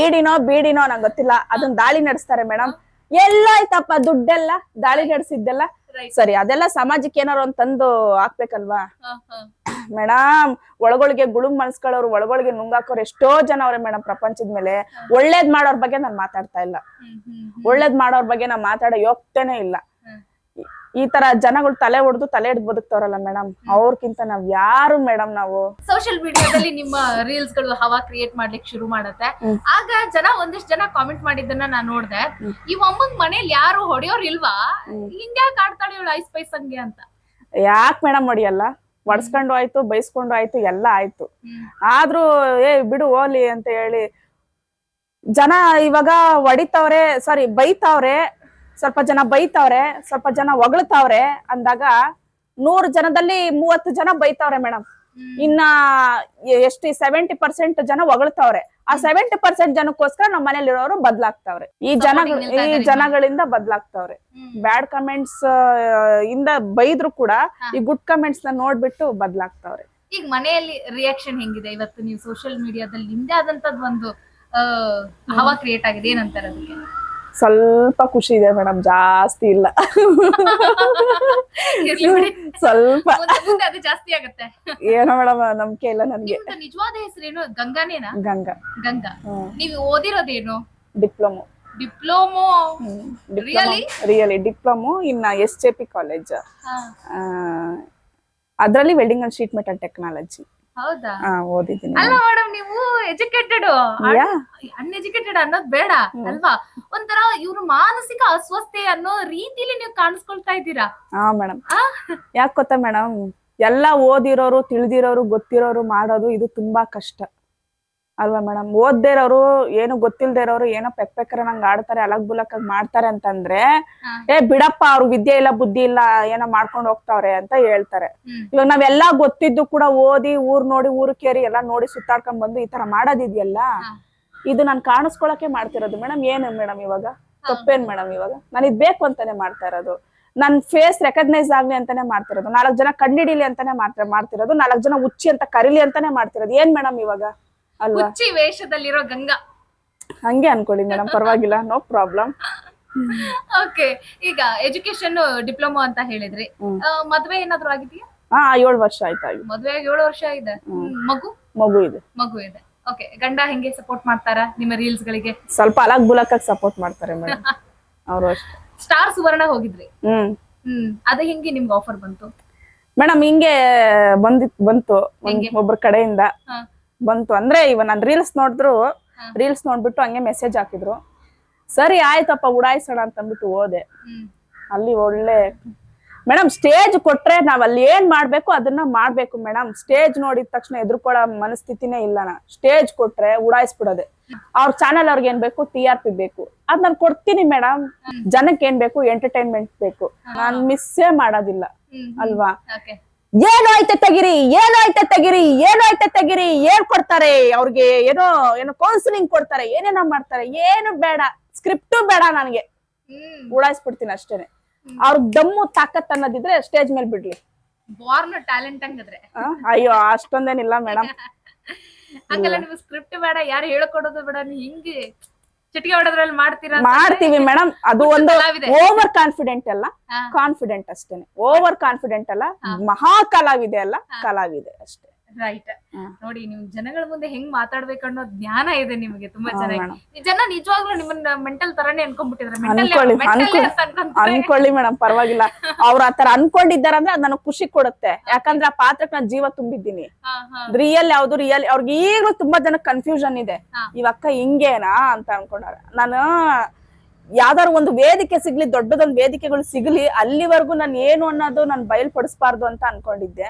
ಈಡಿನೋ ಬೀಡಿನೋ ನಂಗೆ ಗೊತ್ತಿಲ್ಲ. ಅದನ್ನ ದಾಳಿ ನಡೆಸ್ತಾರೆ ಮೇಡಮ್. ಎಲ್ಲಾಯ್ತಪ್ಪ ದುಡ್ಡೆಲ್ಲ ದಾಳಿ ನಡೆಸಿದ್ದೆಲ್ಲ. ಸರಿ ಅದೆಲ್ಲ ಸಮಾಜಕ್ಕೆ ಏನಾರು ಒಂದ್ ತಂದು ಹಾಕ್ಬೇಕಲ್ವಾ? ಮೇಡಮ್ ಒಳಗೊಳಗೆ ಗುಳುಗ್ ಮನ್ಸ್ಕೊಳ್ಳೋರು ಒಳಗೊಳಗೆ ನುಂಗಾಕೋರು ಎಷ್ಟೋ ಜನ ಅವ್ರೆ ಮೇಡಮ್ ಪ್ರಪಂಚದ ಮೇಲೆ. ಒಳ್ಳೇದ್ ಮಾಡೋರ್ ಬಗ್ಗೆ ನಾನ್ ಮಾತಾಡ್ತಾ ಇಲ್ಲ. ಒಳ್ಳೇದ್ ಮಾಡೋರ್ ಬಗ್ಗೆ ನಾನ್ ಮಾತಾಡೋ ಯೋಗ್ಯತೆನೇ ಇಲ್ಲ. ಈ- ತರ ಜನಗಳು ತಲೆ ಹೊಡೆದು ತಲೆ ಹಿಡ್ದು ಬದುಕ್ತವ್ರಲ್ಲ ಮೇಡಮ್ ಅವ್ರಕ್ಕಿಂತ ನಾವ್ ಯಾರು ಮೇಡಮ್ ನಾವು? ಸೋಷಿಯಲ್ ಮೀಡಿಯಾದಲ್ಲಿ ನಿಮ್ಮ ರೀಲ್ಸ್ಗಳು ಹವಾ ಕ್ರಿಯೇಟ್ ಮಾಡ್ಲಿಕ್ಕೆ ಶುರು ಮಾಡುತ್ತೆ. ಆಗ ಜನ ಒಂದಿಷ್ಟು ಜನ ಕಾಮೆಂಟ್ ಮಾಡಿದ್ದನ್ನ ನಾನ್ ನೋಡ್ದೆ. ಈ ಅಮ್ಮಂಗ್ ಮನೇಲಿ ಯಾರು ಹೊಡೆಯೋರ್ ಇಲ್ವಾ? ಹಿಂಗ್ಯಾಕ್ ಆಡ್ತಾಳೆ ಇವಳು ಐಸ್ ಪೈಸ್ ಹಂಗೆ ಅಂತ. ಯಾಕ್ ಮೇಡಮ್ ಹೊಡಿಯಲ್ಲ? ಒಡ್ಸ್ಕೊಂಡು ಆಯ್ತು ಬೈಸ್ಕೊಂಡು ಆಯ್ತು ಎಲ್ಲ ಆಯ್ತು. ಆದ್ರೂ ಏ ಬಿಡು ಹೋಲಿ ಅಂತ ಹೇಳಿ ಜನ ಇವಾಗ ಹೊಡಿತಾವ್ರೆ ಸಾರಿ ಬೈತಾವ್ರೆ ಸ್ವಲ್ಪ ಜನ ಬೈತಾವ್ರೆ ಸ್ವಲ್ಪ ಜನ ಹೊಗಳ್ತಾವ್ರೆ ಅಂದಾಗ ನೂರ್ ಜನದಲ್ಲಿ ಮೂವತ್ತು ಜನ ಬೈತಾವ್ರೆ ಮೇಡಮ್ ಇನ್ನ ಎಷ್ಟು ಸೆವೆಂಟಿ ಪರ್ಸೆಂಟ್ ಜನ ಹೊಗಳ್ತಾವ್ರೆ. ಆ ಸೆವೆಂಟಿ ಪರ್ಸೆಂಟ್ ಜನಕ್ಕೋಸ್ಕರ ನಮ್ಮ ಮನೇಲಿರೋರು ಬದ್ಲಾಗ್ತಾವ್ರೆ. ಈ ಜನ ಈ ಜನಗಳಿಂದ ಬದ್ಲಾಗ್ತಾವ್ರೆ. ಬ್ಯಾಡ್ ಕಮೆಂಟ್ಸ್ ಇಂದ ಬೈದ್ರು ಕೂಡ ಈ ಗುಡ್ ಕಮೆಂಟ್ಸ್ನ ನೋಡ್ಬಿಟ್ಟು ಬದ್ಲಾಗ್ತಾವ್ರೆ. ಈಗ ಮನೆಯಲ್ಲಿ ರಿಯಾಕ್ಷನ್ ಹೆಂಗಿದೆ ಇವತ್ತು ನೀವು ಸೋಷಿಯಲ್ ಮೀಡಿಯಾದಲ್ಲಿ ನಿಮ್ದೇ ಆದಂತದ್ ಒಂದು ಹವಾ ಕ್ರಿಯೇಟ್ ಆಗಿದೆ. ಏನಂತಾರೆ ಅದಕ್ಕೆ? ಸ್ವಲ್ಪ ಖುಷಿ ಇದೆ ಮೇಡಮ್ ಜಾಸ್ತಿ ಇಲ್ಲ. ಸ್ವಲ್ಪ. ಜಾಸ್ತಿ ಆಗುತ್ತೆ. ಏನೋ ಮೇಡಮ್ ನಂಬಿಕೆ ಇಲ್ಲ ನನಗೆ. ನಿಜವಾದ ಹೆಸರೇನು? ಗಂಗಾನೇನಾ? ಗಂಗಾ. ಗಂಗಾ. ನೀವು ಓದಿರೋದೇನು? Diploma. Diploma? Really really diploma. ಇನ್ನ ಎಸ್ ಜೆ ಪಿ ಕಾಲೇಜ್ ಅದರಲ್ಲಿ welding and sheet metal technology ಹೌದಾ? ಓದಿದ್ದೀನಿ ಅಲ್ಲ ಮೇಡಮ್ ನೀವು ಎಜುಕೇಟೆಡ್ ಅನ್ಎಜುಕೇಟೆಡ್ ಅನ್ನೋದ್ ಬೇಡ ಅಲ್ವಾ? ಒಂಥರ ಇವ್ರ ಮಾನಸಿಕ ಅಸ್ವಸ್ಥೆ ಅನ್ನೋ ರೀತಿಲಿ ನೀವು ಕಾಣಿಸ್ಕೊಳ್ತಾ ಇದ್ದೀರಾ? ಹಾ ಮೇಡಮ್? ಯಾಕೆ ಗೊತ್ತಾ ಮೇಡಮ್ ಎಲ್ಲ ಓದಿರೋರು ತಿಳಿದಿರೋರು ಗೊತ್ತಿರೋರು ಮಾಡೋದು ಇದು ತುಂಬಾ ಕಷ್ಟ. ಅಲ್ವಾ ಮೇಡಮ್? ಓದ್ದೇ ಇರೋರು ಏನು ಗೊತ್ತಿಲ್ದೇ ಇರೋರು ಏನೋ ಪೆಕ್ ಪೆಕ್ಕರ ನಂಗೆ ಆಡ್ತಾರೆ ಅಲಗ್ ಬುಲಕ್ ಮಾಡ್ತಾರೆ ಅಂತಂದ್ರೆ ಏ ಬಿಡಪ್ಪ ಅವ್ರು ವಿದ್ಯೆ ಇಲ್ಲ ಬುದ್ಧಿ ಇಲ್ಲ ಏನೋ ಮಾಡ್ಕೊಂಡು ಹೋಗ್ತಾವ್ರೆ ಅಂತ ಹೇಳ್ತಾರೆ. ಇವಾಗ ನಾವೆಲ್ಲಾ ಗೊತ್ತಿದ್ದು ಕೂಡ ಓದಿ ಊರ್ ನೋಡಿ ಊರು ಕೇರಿ ಎಲ್ಲಾ ನೋಡಿ ಸುತ್ತಾಡ್ಕೊಂಡ್ ಬಂದು ಈ ತರ ಮಾಡೋದಿದ್ಯಲ್ಲ? ಇದು ನಾನು ಕಾಣಿಸ್ಕೊಳಕ್ಕೆ ಮಾಡ್ತಿರೋದು. ಮೇಡಮ್ ಏನು ಮೇಡಮ್ ಇವಾಗ? ತಪ್ಪೇನ್ ಮೇಡಮ್ ಇವಾಗ? ನಾನು ಇದ್ ಬೇಕು ಅಂತಾನೆ ಮಾಡ್ತಾ ಇರೋದು. ನನ್ ಫೇಸ್ ರೆಕಗ್ನೈಸ್ ಆಗ್ಲಿ ಅಂತಾನೆ ಮಾಡ್ತಿರೋದು ನಾಲ್ಕು ಜನ ಕಂಡಿಡಿಲಿ ಅಂತಾನೆ ಮಾಡ್ತಾ ಮಾಡ್ತಿರೋದು. ನಾಲ್ಕು ಜನ ಉಚ್ಚಿ ಅಂತ ಕರೀಲಿ ಅಂತಾನೆ ಮಾಡ್ತಿರೋದು. ಏನ್ ಮೇಡಮ್ ಇವಾಗ? ಅಲ್ವಾ? ಹುಚ್ಚಿ ವೇಷದಲ್ಲಿರೋ ಗಂಗಾ. ಹಂಗೆ ಅನ್ಕೊಳ್ಳಿ ಮೇಡಮ್ ಪರವಾಗಿಲ್ಲ ನೋ ಪ್ರಾಬ್ಲಮ್ ಓಕೆ ಈಗ ಎಜುಕೇಶನ್ ಡಿಪ್ಲೊಮಾ ಅಂತ ಹೇಳಿದ್ರಿ. ಹ್ಮ್. ಆ, ಮದ್ವೆ ಏನಾದ್ರು ಆಗಿದೆಯಾ? ಹಾ ಏಳು ವರ್ಷ ಆಯ್ತು ಮದ್ವೆ ಆಗಿ ಏಳು ವರ್ಷ ಇದೆ ಹ್ಮ್. ಮಗು? ಮಗು ಇದೆ. ಮಗು ಇದೆ. ಓಕೆ ಗಂಡ ಹೆಂಗೆ ಸಪೋರ್ಟ್ ಮಾಡ್ತಾರ ನಿಮ್ಮ ರೀಲ್ಸ್ ಗಳಿಗೆ? ಸ್ವಲ್ಪ ಅಲಗ್ ಬುಲಕ್ಕಾಗಿ ಸಪೋರ್ಟ್ ಮಾಡ್ತಾರೆ ಮೇಡಮ್. [LAUGHS] ಅವರು ಅಷ್ಟೇ. ಸ್ಟಾರ್ ಸುವರ್ಣ ಹೋಗಿದ್ರಿ. ಹ್ಮ್. ಹ್ಮ್ ಅದು ಹೆಂಗೆ ನಿಮ್ಗೆ ಆಫರ್ ಬಂತು? ಮೇಡಮ್ ಹಿಂಗೆ ಬಂದಿತ್ ಬಂತು. ಒಂದ್ ಹೆಂಗೆ? ಒಬ್ರ ಕಡೆಯಿಂದ. ಹಾ. ಬಂತು. ಅಂದ್ರೆ ಇವ ನಾನು ರೀಲ್ಸ್ ನೋಡಿದ್ರು ರೀಲ್ಸ್ ನೋಡ್ಬಿಟ್ಟು ಹಂಗೆ ಮೆಸೇಜ್ ಹಾಕಿದ್ರು. ಸರಿ ಆಯ್ತಪ್ಪ ಉಡಾಯಿಸೋಣ ಅಂತ ಅಂದ್ಬಿಟ್ಟು ಹೋದೆ ಅಲ್ಲಿ ಒಳ್ಳೆ ಮೇಡಮ್ ಸ್ಟೇಜ್ ಕೊಟ್ರೆ ನಾವ್ ಅಲ್ಲಿ ಏನ್ ಮಾಡ್ಬೇಕು ಅದನ್ನ ಮಾಡ್ಬೇಕು ಮೇಡಮ್. ಸ್ಟೇಜ್ ನೋಡಿದ ತಕ್ಷಣ ಎದುರ್ಕೊಳ್ಳೋ ಮನಸ್ಥಿತಿನೇ ಇಲ್ಲ ನಾ. ಸ್ಟೇಜ್ ಕೊಟ್ರೆ ಉಡಾಯಿಸ್ಬಿಡೋದೆ. ಅವ್ರ ಚಾನೆಲ್ ಅವ್ರಿಗೆ ಏನ್ ಬೇಕು ಟಿ ಆರ್ ಪಿ ಬೇಕು. ಅದ್ ನಾನು ಕೊಡ್ತೀನಿ ಮೇಡಮ್. ಜನಕ್ಕೆ ಏನ್ ಬೇಕು ಎಂಟರ್ಟೈನ್ಮೆಂಟ್ ಬೇಕು. ನಾನ್ ಮಿಸ್ಸೇ ಮಾಡೋದಿಲ್ಲ. ಅಲ್ವಾ? ಏನು ಐತೆ ತೆಗಿರಿ ಏನು ಐತೆ ತೆಗಿರಿ ಏನು ಐತೆ ತೆಗಿರಿ ಏನ್ ಕೊಡ್ತಾರೆ? ಅವ್ರಿಗೆ ಏನೋ ಏನೋ ಕೌನ್ಸಿಲಿಂಗ್ ಕೊಡ್ತಾರೆ ಏನೇನೋ ಮಾಡ್ತಾರೆ ಏನು ಬೇಡ ಸ್ಕ್ರಿಪ್ಟು ಬೇಡ ನನಗೆ. ಉಳಾಯಿಸ್ಬಿಡ್ತೀನಿ ಉಡಾಯಿಸ್ಬಿಡ್ತೀನಿ ಅಷ್ಟೇನೆ ಅವ್ರ ದಮ್ಮು ತಾಕತ್ ಅನ್ನೋದಿದ್ರೆ ಸ್ಟೇಜ್ ಮೇಲೆ ಬಿಡ್ಲಿ. ಬಾರ್ನ್ ಟ್ಯಾಲೆಂಟ್ ಹಂಗದ್ರೆ. ಅಯ್ಯೋ ಅಷ್ಟೊಂದೇನಿಲ್ಲ ಮೇಡಮ್ [LAUGHS] ಹಂಗಲ್ಲ ನಿಮ್ಗೆ ಸ್ಕ್ರಿಪ್ಟ್ ಬೇಡ ಯಾರು ಹೇಳ್ಕೊಡೋದು ಬೇಡ ಹಿಂಗೆ ಚಿಟಿಕೆ ಹೊಡೋದ್ರಲ್ಲಿ ಮಾಡ್ತೀರಾ ಮಾಡ್ತೀವಿ ಮೇಡಮ್ ಅದು ಒಂದು ಓವರ್ ಕಾನ್ಫಿಡೆಂಟ್ ಅಲ್ಲ ಕಾನ್ಫಿಡೆಂಟ್ ಅಷ್ಟೇನೆ. ಓವರ್ ಕಾನ್ಫಿಡೆಂಟ್ ಅಲ್ಲ ಮಹಾ ಕಲಾವಿದೆ ಅಲ್ಲ ಕಲಾವಿದೆ ಅಷ್ಟೇ. ರೈಟ್ ನೋಡಿ ನಿಮ್ ಜನಗಳ ಮುಂದೆ ಹೆಂಗ್ ಮಾತಾಡ್ಬೇಕು ಅನ್ನೋ ಜ್ಞಾನ ಇದೆ ನಿಮಗೆ ತುಂಬಾ ಚೆನ್ನಾಗಿ ಜನ. ನಿಜವಾಗ್ಲೂ ನಿಮ್ಮನ್ನ ಮೆಂಟಲ್ ತರಾನೇ ಅನ್ಕೊಂಡ್ಬಿಟ್ಟಿದ್ರೆ. ಅನ್ಕೊಳ್ಳಿ ಮೇಡಮ್ ಪರವಾಗಿಲ್ಲ. ಅವ್ರ ಆತರ ಅನ್ಕೊಂಡಿದ್ದಾರಂದ್ರೆ ಅದ್ ನನಗ್ ಖುಷಿ ಕೊಡುತ್ತೆ. ಯಾಕಂದ್ರೆ ಆ ಪಾತ್ರಕ್ಕೆ ನಾನು ಜೀವ ತುಂಬಿದ್ದೀನಿ. ರಿಯಲ್ ಯಾವ್ದು ರಿಯಲ್ ಅವ್ರಿಗೆ ಈಗಲೂ ತುಂಬಾ ಜನ ಕನ್ಫ್ಯೂಷನ್ ಇದೆ. ಇವಕ್ಕ ಹಿಂಗೇನಾ ಅಂತ ಅನ್ಕೊಂಡಾರ ನಾನು ಯಾವ್ದಾರು ಒಂದು ವೇದಿಕೆ ಸಿಗ್ಲಿ ದೊಡ್ಡದೊಂದು ವೇದಿಕೆಗಳು ಸಿಗ್ಲಿ ಅಲ್ಲಿವರೆಗೂ ನಾನು ಏನು ಅನ್ನೋದು ನಾನು ಬಯಲ್ಪಡಿಸ್ಬಾರ್ದು ಅಂತ ಅನ್ಕೊಂಡಿದ್ದೆ.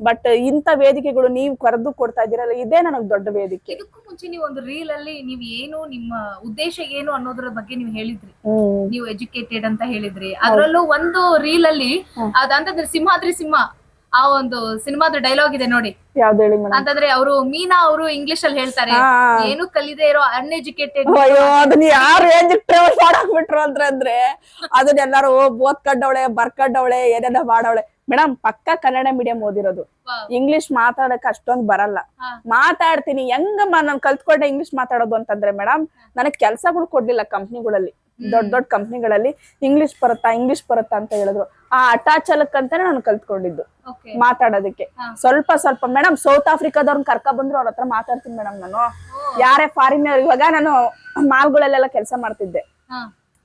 ಬಟ್ ಇಂಥ ವೇದಿಕೆಗಳು ನೀವು ಕರೆದು ಕೊಡ್ತಾ ಇದೀರಲ್ಲ ಇದೇ ನನಗ್ ದೊಡ್ಡ ವೇದಿಕೆ. ಇದಕ್ಕೂ ಮುಂಚೆ ನೀವು ಒಂದು ರೀಲ್ ಅಲ್ಲಿ ನೀವ್ ಏನು ನಿಮ್ಮ ಉದ್ದೇಶ ಏನು ಅನ್ನೋದ್ರ ಬಗ್ಗೆ ನೀವು ಹೇಳಿದ್ರಿ. ನೀವು ಎಜುಕೇಟೆಡ್ ಅಂತ ಹೇಳಿದ್ರಿ. ಅದರಲ್ಲೂ ಒಂದು ರೀಲ್ ಅಲ್ಲಿ ಅದಂತಂದ್ರೆ ಸಿಂಹಾದ್ರಿ ಸಿಂಹ ಆ ಒಂದು ಸಿನಿಮಾದ ಡೈಲಾಗ್ ಇದೆ ನೋಡಿ. ಯಾವ್ದು ಹೇಳಿ ಮೇಡಮ್? ಅಂತಂದ್ರೆ ಅವರು ಮೀನಾ ಅವರು ಇಂಗ್ಲಿಷ್ ಅಲ್ಲಿ ಹೇಳ್ತಾರೆ. ಏನು ಕಲಿದೆ ಇರೋ ಅನ್ಎಜುಕೇಟೆಡ್ ಅಯ್ಯೋ ಅದನ್ನ ಯಾರು ಟ್ರಾವೆಲ್ ಮಾಡಾಕ್ಬಿಟ್ರು ಅಂದ್ರೆ ಅದನ್ನ ಎಲ್ಲಾರು ಓದ್ಕೊಂಡವಳೆ ಬರ್ಕಡ್ಡವಳೆ ಏನೆಲ್ಲ ಮಾಡವಳೆ. ಮೇಡಮ್ ಪಕ್ಕ ಕನ್ನಡ ಮೀಡಿಯಂ ಓದಿರೋದು. ಇಂಗ್ಲಿಷ್ ಮಾತಾಡಕ್ ಅಷ್ಟೊಂದ್ ಬರಲ್ಲ. ಮಾತಾಡ್ತೀನಿ ಹೆಂಗಮ್ಮ ನಾನು ಕಲ್ತ್ಕೊಂಡೆ ಇಂಗ್ಲಿಷ್ ಮಾತಾಡೋದು ಅಂತಂದ್ರೆ ಮೇಡಮ್ ನನಗ್ ಕೆಲ್ಸಗಳು ಕೊಡ್ಲಿಲ್ಲ ಕಂಪ್ನಿಗಳಲ್ಲಿ ದೊಡ್ಡ ದೊಡ್ಡ ಕಂಪ್ನಿಗಳಲ್ಲಿ ಇಂಗ್ಲಿಷ್ ಬರುತ್ತಾ ಇಂಗ್ಲಿಷ್ ಬರುತ್ತಾ ಅಂತ ಹೇಳಿದ್ರು. ಆ ಅಟಾಚಲಕ್ ಅಂತಾನೆ ನಾನು ಕಲ್ತ್ಕೊಂಡಿದ್ದು ಮಾತಾಡೋದಕ್ಕೆ. ಸ್ವಲ್ಪ ಸ್ವಲ್ಪ ಮೇಡಮ್ ಸೌತ್ ಆಫ್ರಿಕಾದವ್ರನ್ನ ಕರ್ಕ ಬಂದ್ರು ಅವ್ರ ಹತ್ರ ಮಾತಾಡ್ತೀನಿ ಮೇಡಮ್ ನಾನು. ಯಾರೇ ಫಾರಿನ್ ಇವಾಗ ನಾನು ಮಾಲ್ಗಳಲ್ಲೆಲ್ಲ ಕೆಲಸ ಮಾಡ್ತಿದ್ದೆ.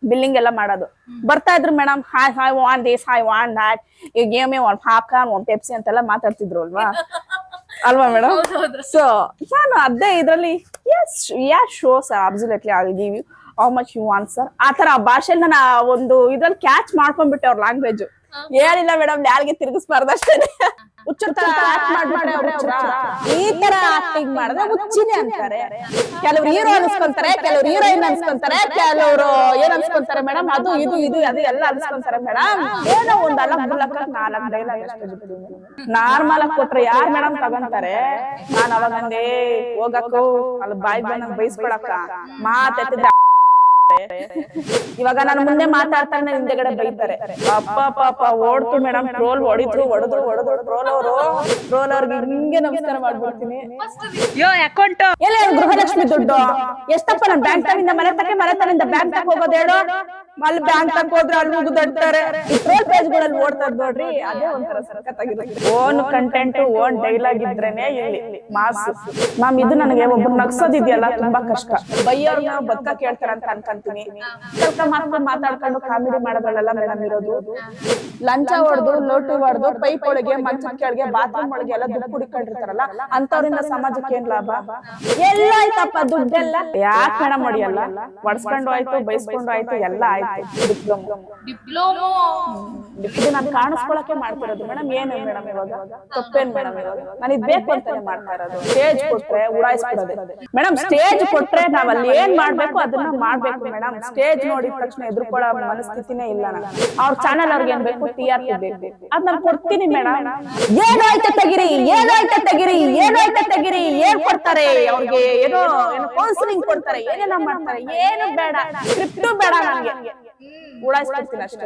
ಬಿಲ್ಲಿಂಗ್ ಎಲ್ಲ ಮಾಡೋದು. ಬರ್ತಾ ಇದ್ರು madam hi hi won this hi won that ಈ game one popcorn one Pepsi ಅಂತೆಲ್ಲ ಮಾತಾಡ್ತಿದ್ರು ಅಲ್ವಾ? [LAUGHS] ಅಲ್ವಾ ಮೇಡಮ್ ಸೊ ನಾನು ಅದೇ ಇದ್ರಲ್ಲಿ yes ya show sir absolutely I give you how much you won sir ಆ ತರ ಆ ಭಾಷೆಲಿ ನಾನು ಒಂದು ಇದ್ರಲ್ಲಿ ಕ್ಯಾಚ್ ಮಾಡ್ಕೊಂಡ್ಬಿಟ್ಟೆ ಅವ್ರ ಲ್ಯಾಂಗ್ವೇಜ್ ಏನಿಲ್ಲ ಮೇಡಮ್ ಯಾರಿಗೆ ತಿರುಗಿಸ್ಬಾರ್ದು ಅಷ್ಟೇ [LAUGHS] ಹುಚ್ಚರ ತರ ಈ ತರ ಆಕ್ಟಿಂಗ್ ಮಾಡಿದ್ರೆ ಹುಚ್ಚಿನೇ ಅಂತಾರೆ. ಕೆಲವ್ರು ಹೀರೋ ಅನ್ಸ್ಕೊಂತಾರೆ ಕೆಲವ್ರು ಹೀರೋಯಿನ್ ಅನ್ಸ್ಕೊಂತಾರೆ ಕೆಲವ್ರು ಏನ್ ಅನ್ಸ್ಕೊಂತಾರೆ ಮೇಡಮ್ ಅದು ಇದು ಇದು ಅದು ಎಲ್ಲ ಅನ್ಸ್ಕೊಂತಾರೆ ಮೇಡಮ್ ಏನೋ ಒಂದ್ ನಾಲ್ಕ್ ಡೈಲಾಗ್ ನಾರ್ಮಲ್ ಆಗಿ ಕೊಟ್ರೆ ಯಾರ್ ಮೇಡಮ್ ತಗೊಂತಾರೆ? ನಾನ್ ಅವಾಗ ಹೋಗಕ್ಕೂ ಅಲ್ಲಿ ಬಾಯ್ ಬಂದಂಗ್ ಬೈಸ್ಕೊಳಕ್ಕ. ಮಾತೆತ್ತಿದ್ರೆ ಇವಾಗ ನಾನು ಮುಂದೆ ಮಾತಾಡ್ತಾನೆ ಹಿಂದೆಗಡೆ ಬೈತಾರೆ. ಅಪ್ಪ ಪಾಪ ಓಡ್ತು ಮೇಡಮ್ ಟ್ರೋಲ್ ಹೊಡಿದ್ರು ಹೊಡೆದ್ರು ಹೊಡೆದ್ರು ಟ್ರೋಲ್ ಅವರು. ಟ್ರೋಲ್ ಅವ್ರಿಗೆ ಹಿಂಗೆ ನಮಸ್ಕಾರ ಮಾಡ್ಬಿಡ್ತೀನಿ. ಎಲ್ಲ ಗೃಹಲಕ್ಷ್ಮಿ ದುಡ್ಡು? ಎಷ್ಟಪ್ಪ ನಾನು ಬ್ಯಾಂಕ್ ತನಿಂದ ಮನೆ ತಕ್ಕೆ ಮನೆ ತನಿಂದ ಬ್ಯಾಂಕ್ ತಕ ಹೋಗೋದು ಹೇಳು? ಅಲ್ಲಿ ಬ್ಯಾಂಕ್ ತಕ ಹೋದ್ರೆ ಅಲ್ಲಿ ಮುಗಿದಡ್ತಾರೆ ಈ ಟ್ರೋಲ್ ಪೇಜ್ಗಳಲ್ಲಿ ಓಡ್ತಾ ಇದ್ ನೋಡ್ರಿ ಅದೇ ಒಂಥರ ಸಖತ್ತಾಗಿರುತ್ತೆ. ಓನ್ ಕಂಟೆಂಟ್ ಓನ್ ಡೈಲಾಗ್ ಇದ್ರೇನೆ ಇಲ್ಲಿ. ಮಾಸ್ ಮ್ಯಾಮ್ ಇದು ನನಗೆ ಒಬ್ರು ನಗ್ಸೋದಿದೆಯಲ್ಲ ತುಂಬಾ ಕಷ್ಟ. ಬೈಯವ್ರನ್ನ ಬದುಕ ಕೇಳ್ತಾರ ಅಂತ ಅನ್ಕಂತೀನಿ ಸ್ವಲ್ಪ ಮಾತ್ರ ಮಾತಾಡ್ಕೊಂಡು ಕಾಮಿಡಿ ಮಾಡೋದಲ್ಲ ಮೇಡಮ್ ಇರೋದು. ಲಂಚ ಹೊಡೆದು ಲೋಟು ಹೊಡೆದು ಪೈಪ್ ಒಳಗೆ ಮಂಚದ ಕೆಳಗೆ ಬಾತ್ರೂಮ್ ಒಳಗೆ ಎಲ್ಲ ದುಡ್ಡು ಕುಡಿಕೊಂಡಿರ್ತಾರಲ್ಲ ಅಂತವ್ರಿಂದ ಸಮಾಜಕ್ಕೆ ಏನ್ ಲಾಭ? ಎಲ್ಲ ಆಯ್ತಪ್ಪ ದುಡ್ಡೆಲ್ಲ? ಯಾಕೆ ಮೇಡಮ್ ಹೊಡಿಯಲ್ಲ? ಒಡ್ಸ್ಕೊಂಡು ಆಯ್ತು ಬೈಸ್ಕೊಂಡು ಆಯ್ತು ಎಲ್ಲ ಆಯ್ತು. ಡಿಪ್ಲೊಮಾ. ಡಿಪ್ಲೊಮೋ. ಇದು ನಾನು ಕಾಣಿಸ್ಕೊಳಕ್ಕೆ ಮಾಡ್ತಿರೋದು ಮೇಡಮ್ ಏನು ಮೇಡಮ್ ಇವಾಗ? ತಪ್ಪೇನ್ ಮೇಡಮ್ ಇವಾಗ? ನಾನು ಇದ್ ಬೇಕು ಅಂತಾನೆ ಮಾಡ್ತಾ ಇರೋದು. ಸ್ಟೇಜ್ ಕೊಟ್ರೆ ಉಡಾಯಿಸ್ಕೊಡೋದು ಮೇಡಮ್ ಸ್ಟೇಜ್ ಕೊಟ್ರೆ ನಾವ್ ಅಲ್ಲಿ ಏನ್ ಮಾಡ್ಬೇಕು ಅದನ್ನ ಮಾಡ್ಬೇಕು ಮೇಡಮ್. ಸ್ಟೇಜ್ ನೋಡಿದ ತಕ್ಷಣ ಎದುರ್ಕೊಳ್ಳೋ ಮನಸ್ಥಿತಿನೇ ಇಲ್ಲ ನಾನು ಅವ್ರ ಚಾನಲ್ ಅವ್ರಿಗೆ ಏನ್ ಬೇಕು ಅದ್ ನಾನು ಕೊಡ್ತೀನಿ ಮೇಡಮ್ ಏನಾಯ್ತ ತೆಗಿರಿ? ಏನಾಯ್ತ ತೆಗಿರಿ? ಏನಾಯ್ತ ತೆಗಿರಿ? ಏನ್ ಕೊಡ್ತಾರೆ ಅವ್ರಿಗೆ? ಏನೋ ಏನೋ ಕೌನ್ಸಿಲಿಂಗ್ ಕೊಡ್ತಾರೆ. ಏನೇನೋ ಮಾಡ್ತಾರೆ? ಏನು ಬೇಡ. ಸ್ಕ್ರಿಪ್ಟ್ ಬೇಡ ನನಗೆ. ಉಡಾಯಿಸ್ಬಿಡ್ತೀನಿ ಅಷ್ಟೇ.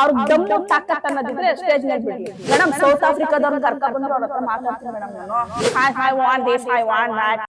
ಅವ್ರಿಗೆ ದಮ್ಮು ತಾಕತ್ ಅನ್ನೋದಿದ್ರೆ ಸ್ಟೇಜ್ ಮೇಲೆ ಬಿಡ್ಲಿ ಮೇಡಮ್ ಸೌತ್ ಆಫ್ರಿಕಾದವ್ರನ್ನ ಅವ್ರ ಹತ್ರ ಮಾತಾಡ್ತೀನಿ ಮೇಡಮ್ ನಾನು. ದಿಸ್ ದಾಟ್